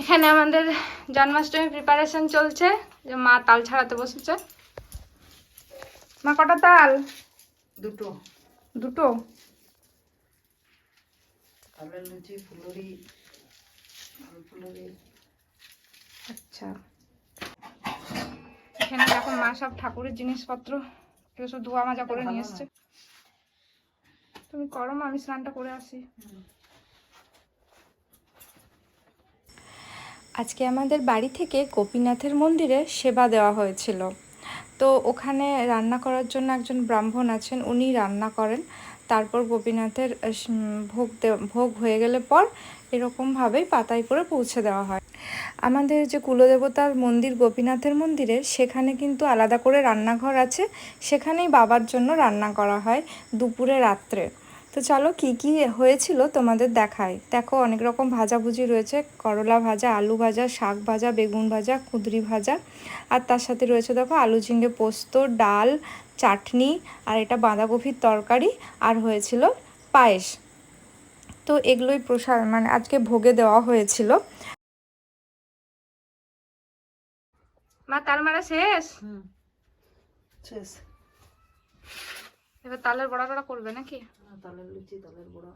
এখানে আমাদের জন্মাষ্টমী প্রিপারেশন চলছে যে মা তাল ছাড়াতে বসেছে। মা কটা তাল? দুটো। দুটো? আচ্ছা। এখানে দেখো মা সব ঠাকুরের জিনিসপত্র সব ধোয়া মাজা করে নিয়ে এসছে। তুমি করো আমি স্নানটা করে আসি। আজকে আমাদের বাড়ি থেকে গোপীনাথের মন্দিরে সেবা দেওয়া হয়েছিল। তো ওখানে রান্না করার জন্য একজন ব্রাহ্মণ আছেন, উনি রান্না করেন। তারপর গোপীনাথের ভোগ ভোগ হয়ে গেলে পর এরকমভাবেই পাতায় করে পৌঁছে দেওয়া হয়। আমাদের যে কুলদেবতার মন্দির, গোপীনাথের মন্দিরে, সেখানে কিন্তু আলাদা করে রান্নাঘর আছে। সেখানেই বাবার জন্য রান্না করা হয় দুপুরে রাত্রে। তো চলো কি কি হয়েছিল তোমাদের দেখায়। দেখো, অনেক রকম ভাজাভুজি রয়েছে। করলা ভাজা, আলু ভাজা, শাক ভাজা, বেগুন ভাজা, কুঁদরি ভাজা। আর তার সাথে রয়েছে দেখো, আলু ঝিঙে পোস্ত, ডাল, চাটনি, আর এটা বাঁধাকপির তরকারি, আর হয়েছিল পায়েস। তো এগুলোই প্রসাদ মানে আজকে ভোগে দেওয়া হয়েছিল। মা তাল মারা শেষ শেষ। এবার তালের বড়া টড়া করবে নাকি? তালের লুচি তালের বড়া।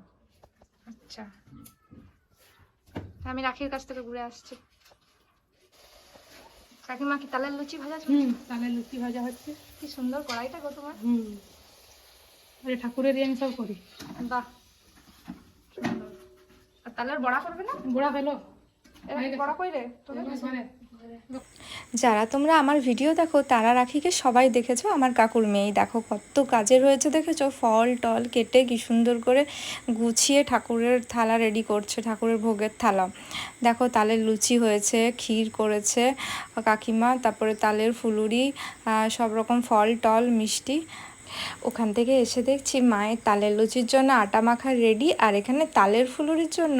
আচ্ছা। আমি রাখির কাছ থেকে ঘুরে আসছি। কাকিমা কি তালের লুচি ভাজা? হুম তাহলে লুচি ভাজা হচ্ছে। কি সুন্দর কড়াইটা গো তোমার। হুম। আরে ঠাকুরেরই আমি সব করি। বাহ। আর তালের বড়া করবে না? এরা কি বড়া কইরে তোদের? যারা তোমরা আমার ভিডিও দেখো, তারা রাখিকে সবাই দেখেছ, আমার কাকুর মেয়ে দেখো। কত কাজে রয়েছে, দেখেছ? ফল টল কেটে কি সুন্দর করে গুছিয়ে ঠাকুরের থালা রেডি করছে, ঠাকুরের ভোগের থালা। দেখো তালের লুচি হয়েছে, ক্ষীর করেছে, কাকিমা, তারপরে তালের ফুলুরি সব রকম ফল টল, মিষ্টি। ওখান থেকে এসে দেখছি মায়ের তালের লুচির জন্য আটা মাখা রেডি আর এখানে তালের ফুলুরির জন্য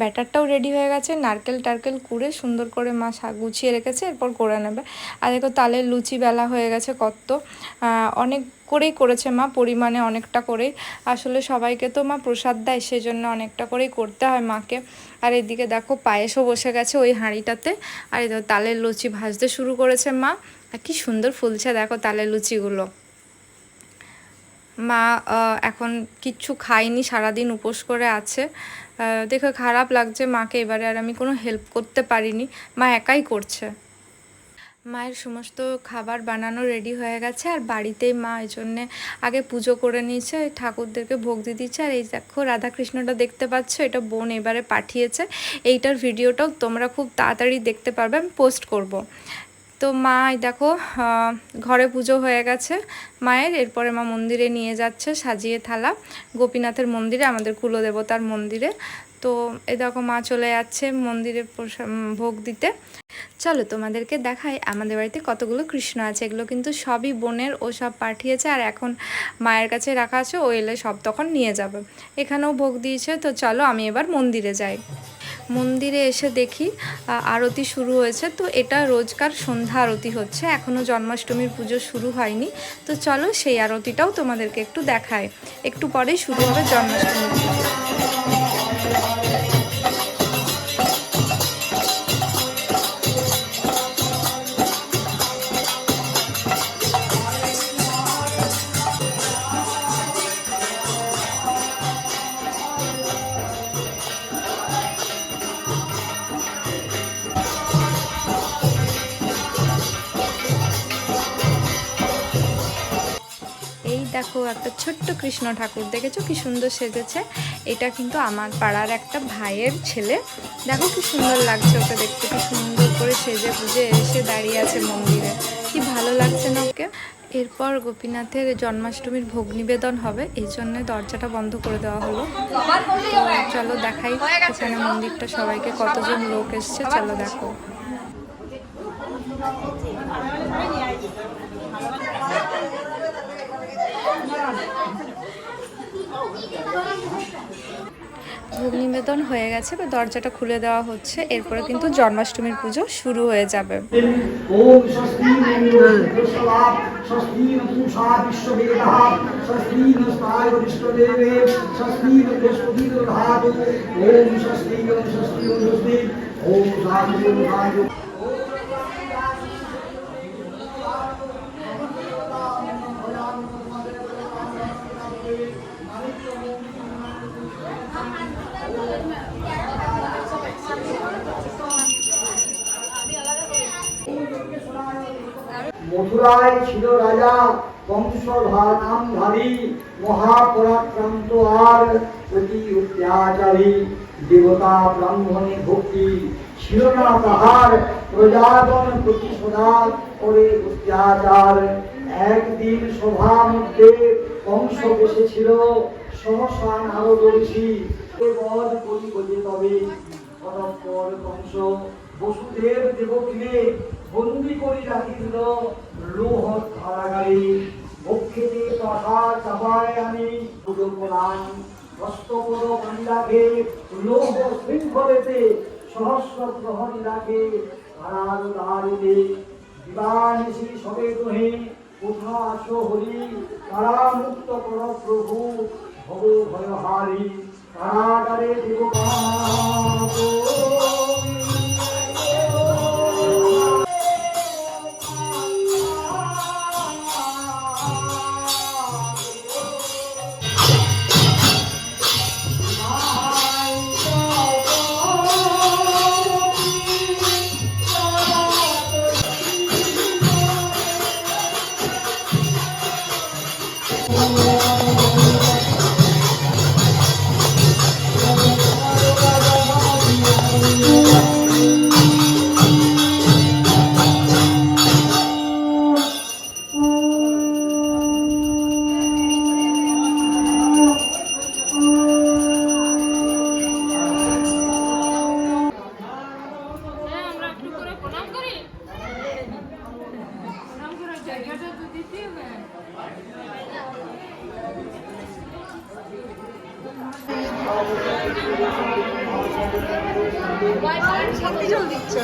ব্যাটারটাও রেডি হয়ে গেছে। নারকেল টারকেল কুড়ে সুন্দর করে মা গুছিয়ে রেখেছে, এরপর করে নেবে। আর দেখো তালের লুচি বেলা হয়ে গেছে কত অনেক করেই করেছে মা, পরিমাণে অনেকটা করেই। আসলে সবাইকে তো মা প্রসাদ দেয়, সেজন্য অনেকটা করেই করতে হয় মাকে। আর এদিকে দেখো পায়েসও বসে গেছে ওই হাঁড়িটাতে। আর তালের লুচি ভাজতে শুরু করেছে মা। আর কি সুন্দর ফুলছে দেখো তালের লুচিগুলো। মা এখন কিচ্ছু খায়নি, সারাদিন উপোস করে আছে। দেখে, খারাপ লাগছে মাকে এবারে, আর আমি কোনো হেল্প করতে পারিনি। মা একাই করছে। মায়ের সমস্ত খাবার বানানো রেডি হয়ে গেছে, আর বাড়িতেই মা এই জন্যে আগে পুজো করে নিয়েছে, ঠাকুরদেরকে ভোগ দিয়ে দিচ্ছে আর এই দেখো, রাধাকৃষ্ণটা দেখতে পাচ্ছ, এটা বোন এবারে পাঠিয়েছে। এইটার ভিডিওটাও তোমরা খুব তাড়াতাড়ি দেখতে পারবে, আমি পোস্ট করব। তো মা দেখো ঘরে পুজো হয়ে গেছে মায়ের। এরপরে মা মন্দিরে নিয়ে যাচ্ছে সাজিয়ে থালা। গোপীনাথের মন্দিরে, আমাদের কুলদেবতার মন্দিরে। তো এ দেখো, মা চলে যাচ্ছে মন্দিরে ভোগ দিতে। চলো তোমাদেরকে দেখাই, আমাদের বাড়িতে কতগুলো কৃষ্ণ আছে। এগুলো কিন্তু সবই বোনের, ও সব পাঠিয়েছে। আর এখন মায়ের কাছে রাখা আছে, ও এলে সব তখন নিয়ে যাবে। এখানেও ভোগ দিয়েছে, তো চলো আমি এবার মন্দিরে যাই। মন্দিরে এসে দেখি আরতি শুরু হয়েছে। তো এটা রোজকার সন্ধ্যা আরতি হচ্ছে এখনও জন্মাষ্টমীর পুজো শুরু হয়নি। তো চলো সেই আরতিটাও তোমাদেরকে একটু দেখায়। একটু পরেই শুরু হবে জন্মাষ্টমীর পুজো। দেখো, একটা ছোট্ট কৃষ্ণ ঠাকুর দেখেছ? কি সুন্দর সেজেছে। এটা কিন্তু আমার পাড়ার একটা ভাইয়ের ছেলে। দেখো কি সুন্দর লাগছে ওকে দেখতে, কি সুন্দর করে সেজে গুজে এসে দাঁড়িয়ে আছে মন্দিরে। কি ভালো লাগছে না ওকে? এরপর গোপীনাথের জন্মাষ্টমীর ভোগ নিবেদন হবে, এই জন্য দরজাটা বন্ধ করে দেওয়া হলো। চলো দেখাই, এখানে মন্দিরটা সবাইকে কতজন লোক এসছে, চলো দেখো। ভোগ নিবেদন হয়ে গেছে বা দরজাটা খুলে দেওয়া হচ্ছে, এরপরে কিন্তু জন্মাষ্টমীর পুজো শুরু হয়ে যাবে। মথুরায় ছিল রাজা বংশধারী মহাপরাক্রান্ত আর অতি অত্যাচারী। দেবতা, ব্রাহ্মণে ভক্তি ছিল না তাহার, প্রজাগণ প্রতি সদা করে অত্যাচার। একদিন সভা মধ্যে কংস বসেছিল, সহসা নারদ ঋষি বধ করি বলে তবে? অতঃপর কংস বসুদেব দেবকীকে বন্দি করে রাখিল লোহ কারাগারে বক্ষেতে পাশা চাপায় আনি পুজোপরাণ হস্তপদ মহিলাকে লোহ শৃঙ্খলেতে সহস্র প্রহরী রাখে। কারার দ্বারিতে দিবানিশি সবে তোহে কোথা আসো হরি। কারা মুক্ত কর প্রভু, ভব ভয়হারি কারাগারে দেবতা আমরা জায়গাটা তো দিতে হবে শান্তি জল দিচ্ছে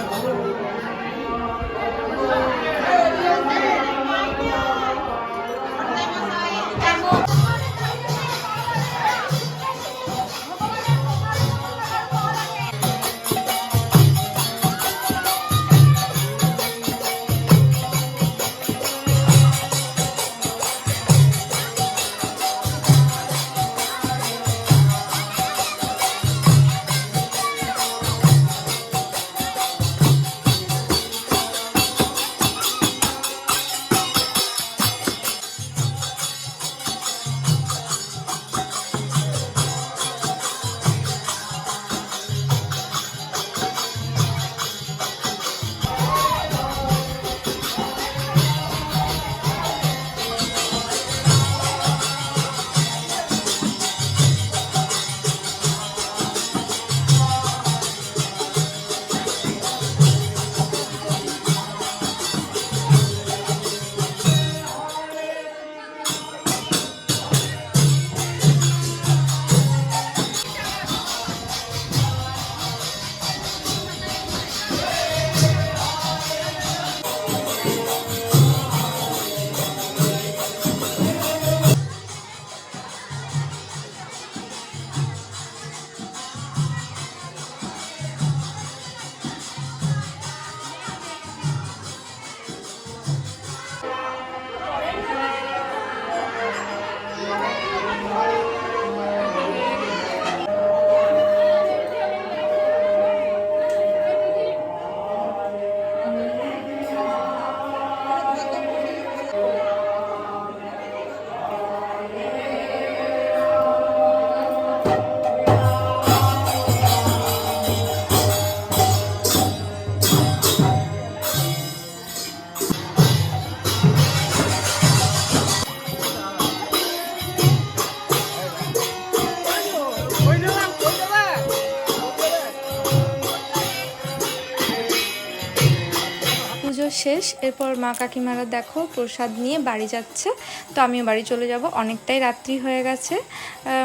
এরপর মা কাকিমারা দেখো প্রসাদ নিয়ে বাড়ি যাচ্ছে। তো আমিও বাড়ি চলে যাব। অনেকটাই রাত্রি হয়ে গেছে।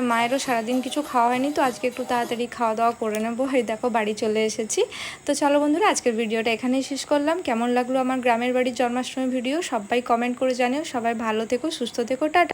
মায়েরও সারাদিন কিছু খাওয়া হয়নি, তো আজকে একটু তাড়াতাড়ি খাওয়া দাওয়া করে নেব। এই দেখো বাড়ি চলে এসেছি। তো চলো বন্ধুরা, আজকের ভিডিওটা এখানেই শেষ করলাম। কেমন লাগল আমার গ্রামের বাড়ির জন্মাষ্টমী ভিডিও সবাই কমেন্ট করে জানিও। সবাই ভালো থেকো, সুস্থ থেকো, টাটা।